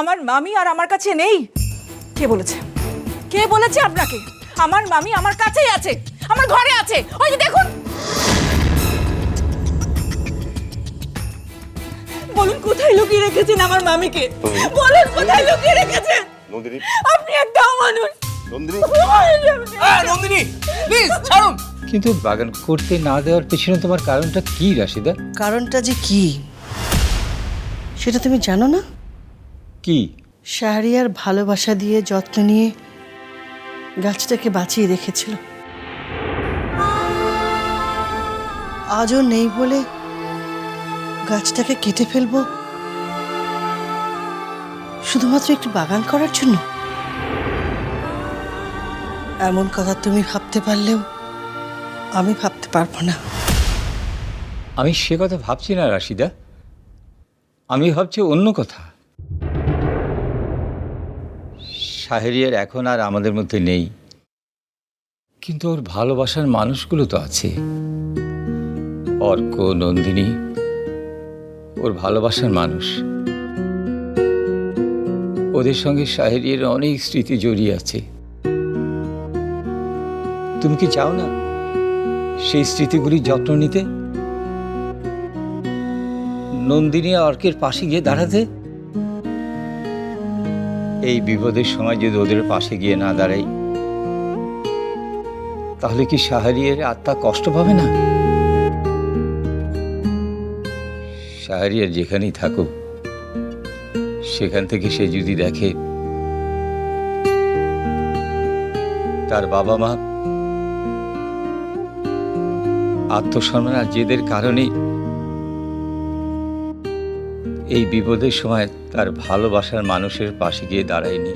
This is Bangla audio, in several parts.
আমার মামি আর আমার কাছে নেই। কে বলেছে? কে বলেছে আপনাকে? আমার মামি আমার কাছেই আছে আমার ঘরে আছে। ওই যে দেখুন। বলুন কোথায় লুকিয়ে রেখেছেন আমার মামিকে? বলুন কোথায় লুকিয়ে রেখেছেন? নন্দিনী। আপনি একটাও মানুষ। নন্দিনী। নন্দিনী প্লিজ ছাড়ুন। কিন্তু বাগান করতে না দেওয়ার পেছনে তোমার কারণটা কি রাশিদা? কারণটা যে কি সেটা তুমি জানো না? কি? শাহরিয়ার ভালোবাসা দিয়ে যত্ন নিয়ে গাছটাকে বাঁচিয়ে রেখেছিল। আজও নেই বলে গাছটাকে কেটে ফেলব? শুধুমাত্র একটু বাগান করার জন্য? এমন কথা তুমি ভাবতে পারলেও আমি ভাবতে পারব না। আমি সে কথা ভাবছি না রাশিদা। আমি ভাবছি অন্য কথা। শাহরিয়ার এখন আর আমাদের মধ্যে নেই। কিন্তু ওর ভালোবাসার মানুষগুলো তো আছে। অর্ক নন্দিনী, ওর ভালোবাসার মানুষ। ওদের সঙ্গে শাহরিয়ার অনেক স্মৃতি জড়িয়ে আছে। তুমি কি চাও না সেই স্মৃতিগুলির যত্ন নিতে? নন্দিনী অর্কের পাশে গিয়ে দাঁড়াতে? এই বিপদের সময় যদি ওদের পাশে গিয়ে না দাঁড়াই, তাহলে কি সাহারিয়ের আত্মা কষ্ট পাবে না? সাহারিয়ার যেখানেই থাকুক, সেখান থেকে সে যদি দেখে, তার বাবা মা আত্মসম্মান আর জেদের কারণেই এই বিপদের সময় তার ভালোবাসার মানুষের পাশে গিয়ে দাঁড়ায়নি।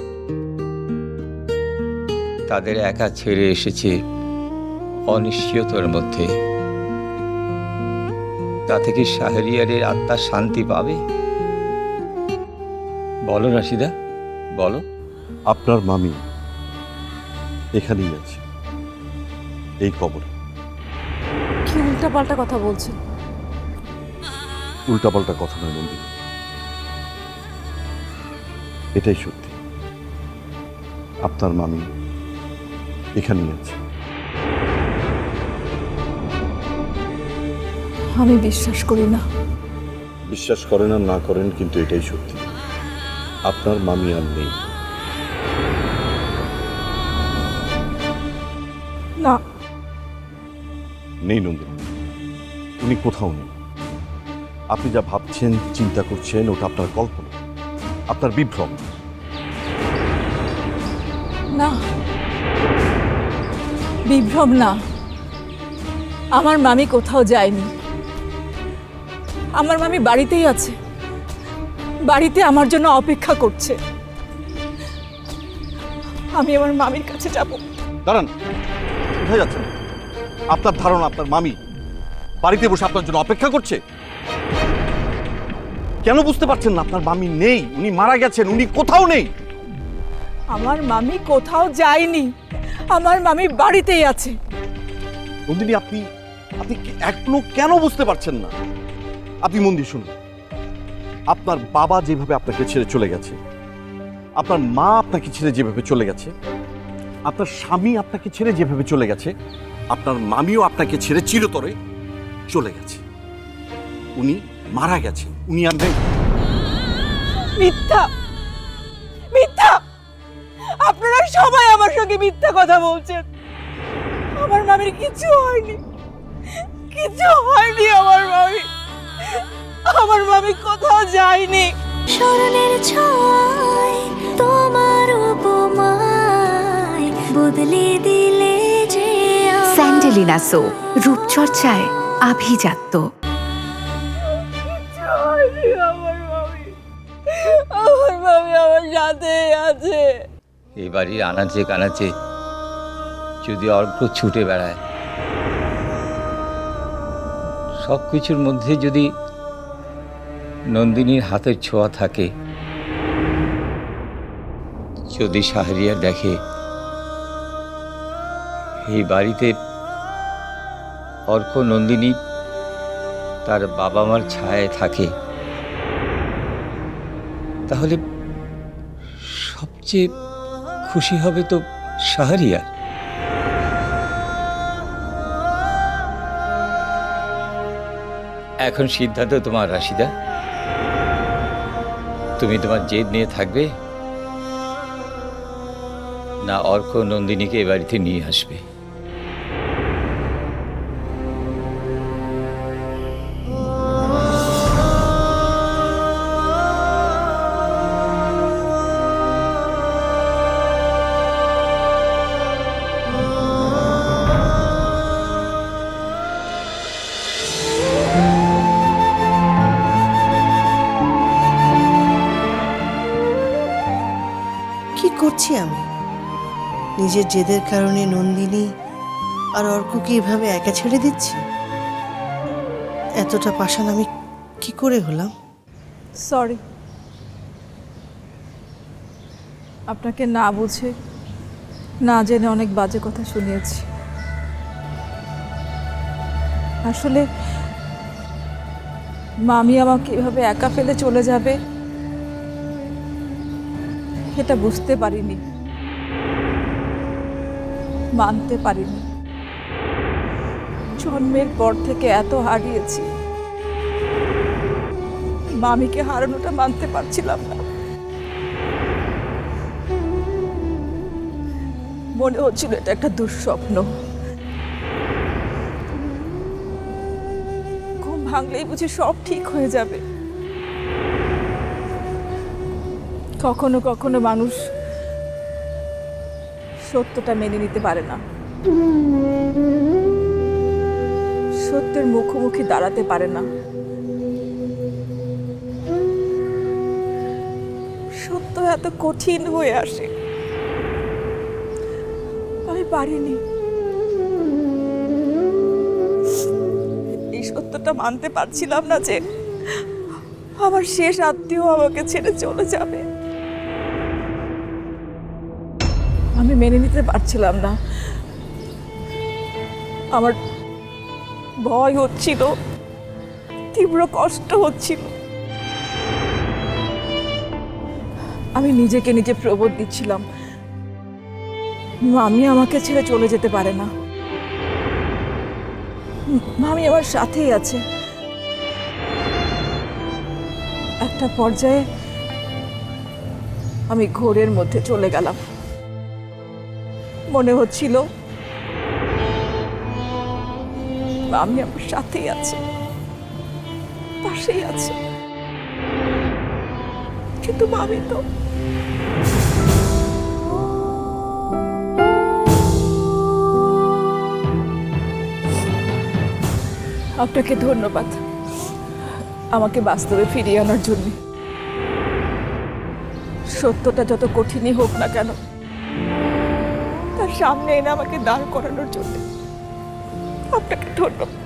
তাদের একা ছেড়ে এসেছে অনিশ্চয়তার মধ্যে। তাতে কি শাহরিয়ারের আত্মা শান্তি পাবে? বলো রাশিদা বলো। আপনার মামি এখানেই আছে। এই কবরে। কি উল্টাপাল্টা কথা বলছেন? উল্টাপাল্টা কথা নয় নন্দিনী এটাই সত্যি। আপনার মামি এখানেই আছে। আমি বিশ্বাস করি না। বিশ্বাস করেন আর না করেন কিন্তু এটাই সত্যি। আপনার মামি আর নেই। না। নেই নন্দিনী। উনি কোথাও নেই। আপনি যা ভাবছেন চিন্তা করছেন ওটা আপনার কল্পনা। আপনার বিভ্রম। না। বিভ্রম না। আমার মামি কোথাও যায়নি। আমার মামি বাড়িতেই আছে। বাড়িতে আমার জন্য অপেক্ষা করছে। আমি আমার মামির কাছে যাব। দাঁড়ান। কোথায় যাচ্ছেন? আপনার ধারণা আপনার মামি বাড়িতে বসে আপনার জন্য অপেক্ষা করছে? কেন বুঝতে পারছেন না? আপনার মামি নেই উনি মারা গেছেন উনি কোথাও নেই। আমার মামি কোথাও যায়নি। আমার মামি বাড়িতেই আছে। নন্দিনী আপনি আপনি এখনও কেন বুঝতে পারছেন না? আপনি মন দিয়ে শুনুন। আপনার বাবা যেভাবে আপনাকে ছেড়ে চলে গেছে আপনার মা আপনাকে ছেড়ে যেভাবে চলে গেছে আপনার স্বামী আপনাকে ছেড়ে যেভাবে চলে গেছে আপনার মামিও আপনাকে ছেড়ে চিরতরে চলে গেছে। উনি মারা গেছে উনি আর নেই। মিথ্যা! মিথ্যা! আপনারা সবাই আমার সঙ্গে মিথ্যা কথা বলছেন। আমার মামির কিছু হয়নি। কিছু হয়নি আমার মামি। আমার মামি কোথাও যায়নি। স্মরণের ছয় তোমার উপমায় বদলে দিলে যে স্যান্ডেলিনা সো রূপচর্চায় আভিজাত্য। আমার আছে। এই বাড়ির আনাচে কানাচে যদি অর্ঘ ছুটে বেড়ায় সব কিছুর মধ্যে যদি নন্দিনীর হাতের ছোঁয়া থাকে, যদি শাহরিয়ার দেখে এই বাড়িতে অর্ক নন্দিনী তার বাবা মার ছায়ায় থাকে, তাহলে সবচেয়ে খুশি হবে তো সাহারিয়া এখন সিদ্ধান্ত তোমার, রাশিদা। তুমি তোমার জেদ নিয়ে থাকবে, না অর্ক নন্দিনীকে এ বাড়িতে নিয়ে আসবে। নিজের জেদের কারণে নন্দিনী আর অর্ককে এভাবে একা ছেড়ে দিচ্ছি? এতটা পাষাণ আমি কি করে হলাম? সরি আপনাকে না বুঝে, না জেনে অনেক বাজে কথা শুনিয়েছি। আসলে মামি আমাকে এভাবে একা ফেলে চলে যাবে, এটা বুঝতে পারিনি। মানতে পারিনি। জন্মের পর থেকে এত হারিয়েছি। মামিকে হারানোটা মানতে পারছিলাম না। মনে হচ্ছিল এটা একটা দুঃস্বপ্ন। ঘুম ভাঙলেই বুঝি সব ঠিক হয়ে যাবে। কখনো কখনো মানুষ সত্যটা মেনে নিতে পারে না। সত্যের মুখোমুখি দাঁড়াতে পারে না। সত্য এত কঠিন হয়ে আসে। আমি পারিনি। এই সত্যটা মানতে পারছিলাম না যে আমার শেষ আত্মীয় আমাকে ছেড়ে চলে যাবে। আমি মেনে নিতে পারছিলাম না। আমার ভয় হচ্ছিল, তীব্র কষ্ট হচ্ছিল। আমি নিজেকে নিজে প্রবোধ দিচ্ছিলাম। মামি আমাকে ছেড়ে চলে যেতে পারে না। মামি আমার সাথেই আছে। একটা পর্যায়ে আমি ঘোরের মধ্যে চলে গেলাম। মনে হচ্ছিল মামি আমার সাথেই আছে, পাশেই আছে। কিন্তু মামি তো, আপনাকে ধন্যবাদ আমাকে বাস্তবে ফিরিয়ে আনার জন্য। সত্যটা যত কঠিনই হোক না কেন সামনে এনে আমাকে দাঁড় করানোর জন্য আপনাকে ধন্যবাদ।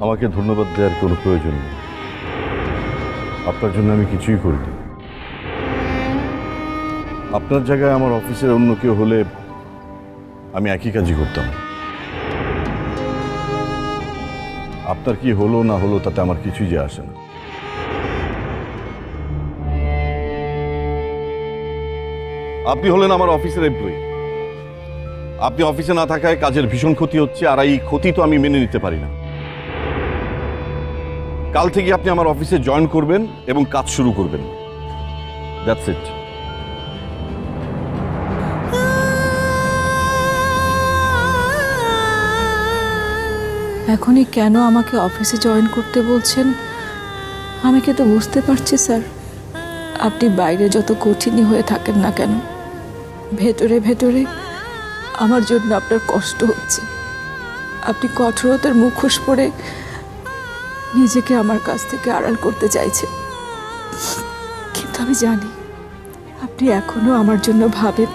আমাকে ধন্যবাদ দেওয়ার কোনো প্রয়োজন নেই। আপনার জন্য আমি কিছুই করিনি। আপনার জায়গায় আমার অফিসের অন্য কেউ হলে আমি একই কাজই করতাম। আপনার কি হলো না হলো তাতে আমার কিছুই যে আসে না। আপনি হলেন আমার অফিসের এমপ্লয়ি আপনি অফিসে না থাকায় কাজের ভীষণ ক্ষতি হচ্ছে, আর এই ক্ষতি তো আমি মেনে নিতে পারি না। কাল থেকে আপনি আমার অফিসে জয়েন করবেন এবং কাজ শুরু করবেন। দ্যাটস ইট এখনই কেন আমাকে অফিসে জয়েন করতে বলছেন? আমি কিন্তু বুঝতে পারছি, স্যার। আপনি বাইরে যত কঠিনই হয়ে থাকেন না কেন। ভেতরে ভেতরে আমার জন্য আপনার কষ্ট হচ্ছে। আপনি কঠোরতার মুখোশ পরে নিজেকে আমার কাছ থেকে আড়াল করতে চাইছেন। কিন্তু আমি জানি আপনি এখনও আমার জন্য ভাবেন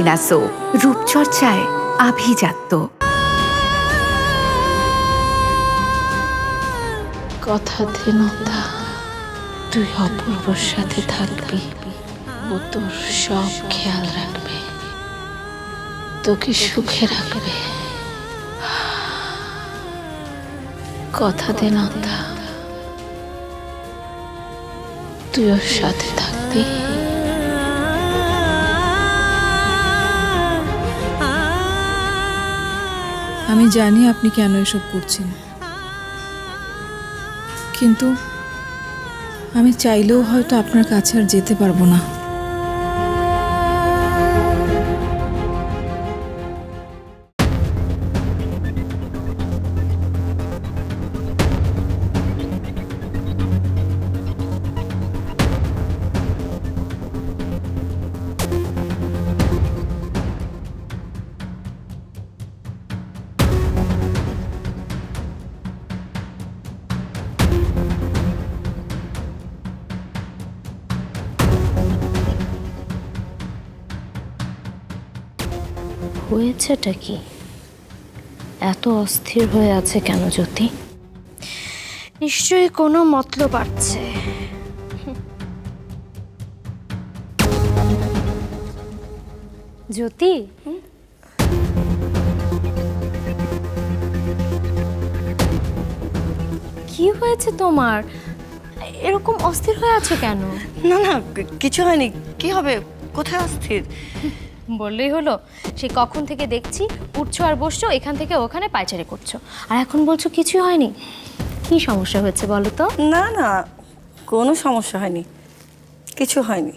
আমায়। সো রূপচর্চায় আভিজাত্য। কথা দে নন্দা তুই অপূর্বর সাথে থাকবি, ও তোর সব খেয়াল রাখবে। তোকে সুখে রাখবে। কথা নন্দা তুই ওর সাথে থাকবি। আমি জানি আপনি কেন এসব করছেন। কিন্তু আমি চাইলেও হয়তো আপনার কাছে আর যেতে পারব না। হয়েছেটা কি? এত অস্থির হয়ে আছে কেন জ্যোতি? নিশ্চয়ই কোনো মতলব আছে। জ্যোতি? কি হয়েছে তোমার? এরকম অস্থির হয়ে আছে কেন? না না, কিছু হয়নি। কি হবে? কোথায় অস্থির? বললেই হলো সে কখন থেকে দেখছি? উঠছো আর বসছো এখান থেকে ওখানে পায়চারি করছ। আর এখন বলছো কিছুই হয়নি। কি সমস্যা হয়েছে বলো তো? না না কোনো সমস্যা হয়নি। কিছু হয়নি।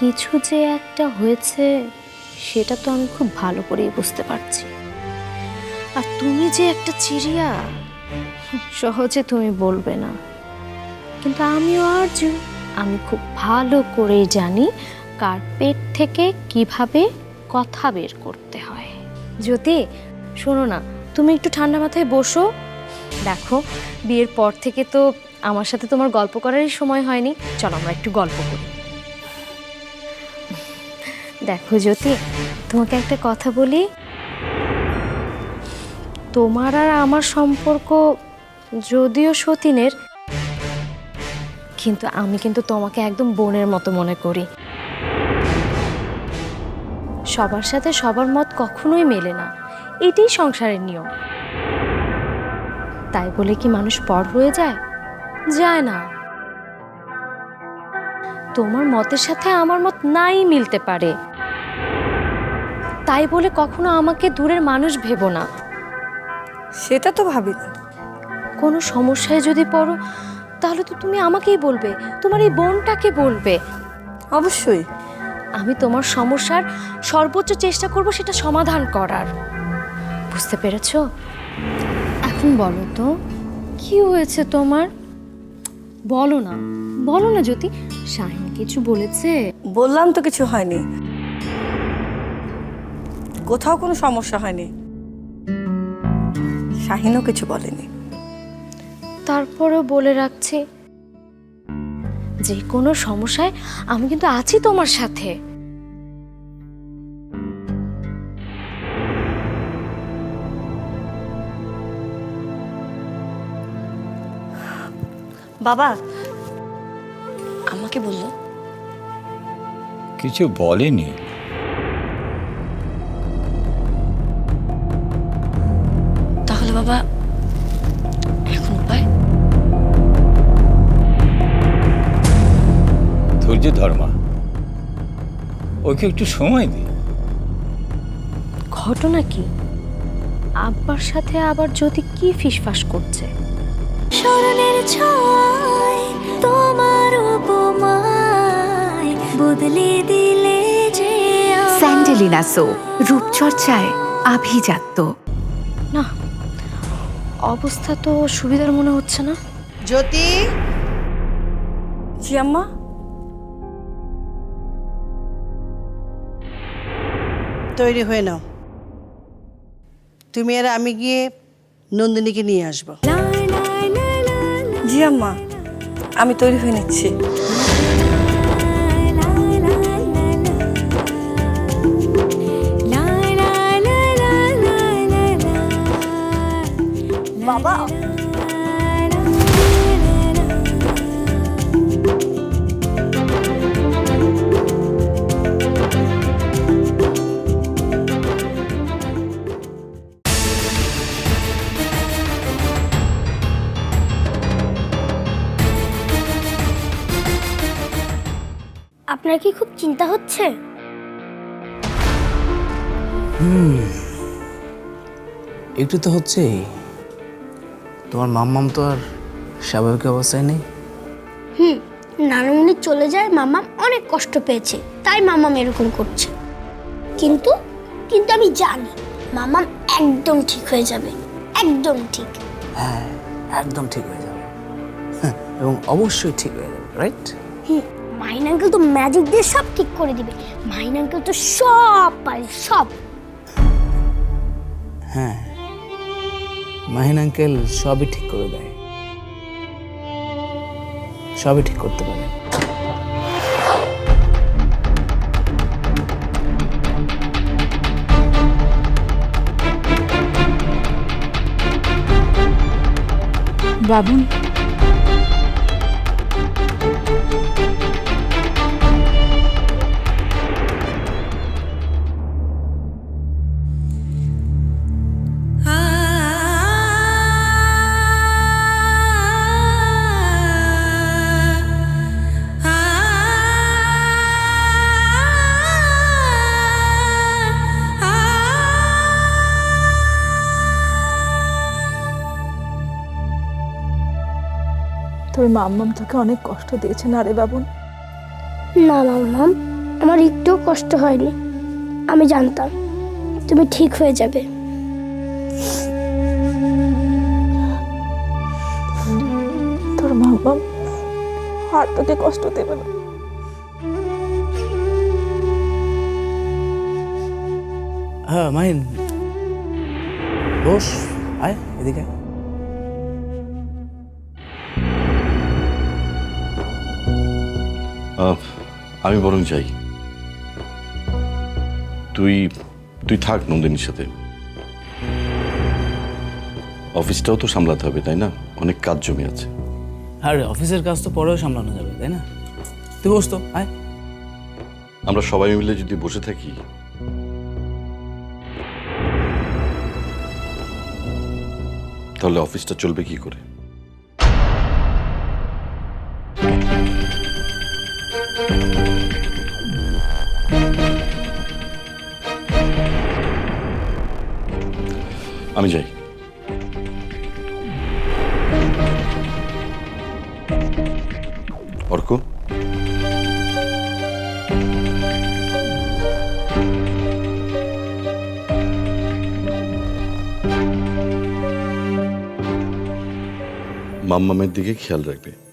কিছু যে একটা হয়েছে সেটা তো আমি খুব ভালো করেই বুঝতে পারছি। আর তুমি যে একটা চিড়িয়া সহজে তুমি বলবে না। কিন্তু আমিও আর্য আমি খুব ভালো করেই জানি কার পেট থেকে কীভাবে কথা বের করতে হয়। জ্যোতি, শোনো না, তুমি একটু ঠান্ডা মাথায় বসো। দেখো, বিয়ের পর থেকে তো আমার সাথে তোমার গল্প করারই সময় হয়নি। চলো আমরা একটু গল্প করি। দেখো জ্যোতি, তোমাকে একটা কথা বলি। তোমার আর আমার সম্পর্ক যদিও সতীনের কিন্তু আমি কিন্তু তোমাকে একদম বোনের মতো মনে করি। সবার সাথে সবার মত কখনোই মেলে না। এটাই সংসারের নিয়ম। তাই বলে কি মানুষ পর হয়ে যায়? যায় না। তোমার মতের সাথে আমার মত নাই মিলতে পারে। তাই বলে কখনো আমাকে দূরের মানুষ ভেবো না। সেটা তো ভাবি না। কোনো সমস্যায় যদি পড়ো তাহলে তো তুমি আমাকেই বলবে। তোমার এই বোনটাকে বলবে। অবশ্যই। আমি তোমার সমস্যার সর্বোচ্চ চেষ্টা করব সেটা সমাধান করার। বুঝতে পেরেছ? এখন বলো তো কি হয়েছে তোমার? বলো না বলো না জ্যোতি। শাহিন কিছু বলেছে? বললাম তো কিছু হয়নি। কোথাও কোনো সমস্যা হয়নি। শাহিনও কিছু বলেনি। তারপরেও বলে রাখছি যে কোনো সমস্যায় আমি কিন্তু আছি তোমার সাথে। বাবা আমাকে বলল। কিছু বলেনি। তাহলে বাবা ধৈর্য ধর্মা। ওকে একটু সময় দি। ঘটনা কি? আব্বার সাথে আবার যদি কি ফিসফাস করছে? স্মরণের ছয় তোমার উপমায় বদলে দিলে যে। স্যান্ডেলিনা সো রূপচর্চায় আভিজাত্য। না অবস্থা তো সুবিধার মনে হচ্ছে না। জ্যোতি? জি আম্মা? তৈরি হয়ে নাও। তুমি আর আমি গিয়ে নন্দিনীকে নিয়ে আসব। জি আম্মা আমি তৈরি হয়ে নিচ্ছি। বাবা আপনার কি খুব চিন্তা হচ্ছে? একটু তো হচ্ছেই। তোমার মাম্মাম তো আর স্বাভাবিক অবস্থায় নেই। হুম নানুমণি চলে যায় মামাম অনেক কষ্ট পেয়েছে তাই মামাম এরকম করছে। কিন্তু কিন্তু আমি জানি মামাম একদম ঠিক হয়ে যাবে একদম ঠিক। হ্যাঁ একদম ঠিক হয়ে যাবে। হ্যাঁ, এবং অবশ্যই ঠিক হয়ে যাবে রাইট হুম। মাইন আঙ্কেল তো ম্যাজিক দিয়ে সব ঠিক করে দিবে। মাইন আঙ্কেল তো সব পারে সব। হ্যাঁ মাহিন আঙ্কেল সবই ঠিক করে দেয়। সবই ঠিক করতে পারে। বাবুন মাম্মাম তোকে অনেক কষ্ট দিয়েছে না রে বাবুন। না মামাম আমার একটুও কষ্ট হয়নি। আমি জানতাম তুমি ঠিক হয়ে যাবে। তোর মাম্মাম আর তোকে কষ্ট দেবে না। হ্যাঁ মাহিন বস আয় এদিকে। আমি বরং যাই। তুই তুই থাক নন্দিনীর সাথে। অফিসটাও তো সামলাতে হবে তাই না? অনেক কাজ জমে আছে। আর অফিসের কাজ তো পরেও সামলানো যাবে তাই না? তুই বস তো আয়। আমরা সবাই মিলে যদি বসে থাকি। তাহলে অফিসটা চলবে কি করে? আমি যাই। অর্ক? মাম্মামের দিকে খেয়াল রাখবে।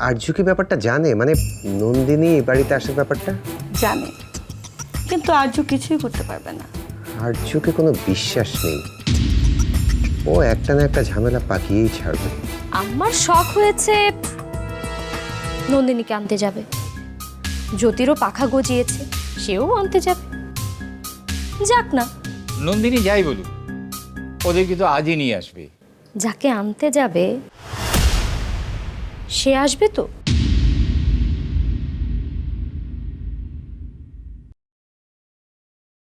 আর্য কি ব্যাপারটা জানে? মানে নন্দিনী এই বাড়িতে আসার ব্যাপারটা? জানে। কিন্তু আজও কিছুই করতে পারবে না। আর্যকে কোনো বিশ্বাস নেই। ও একটা না একটা ঝামেলা পাকিয়েই ছাড়বে। আমার শখ হয়েছে নন্দিনীকে আনতে যাবে। জ্যোতিরও পাখা গজিয়েছে সেও আনতে যাবে। যাক না। নন্দিনী যাই বলুক ওদেরকে তো আজই নিয়ে আসবে। যাকে আনতে যাবে সে আসবে তো?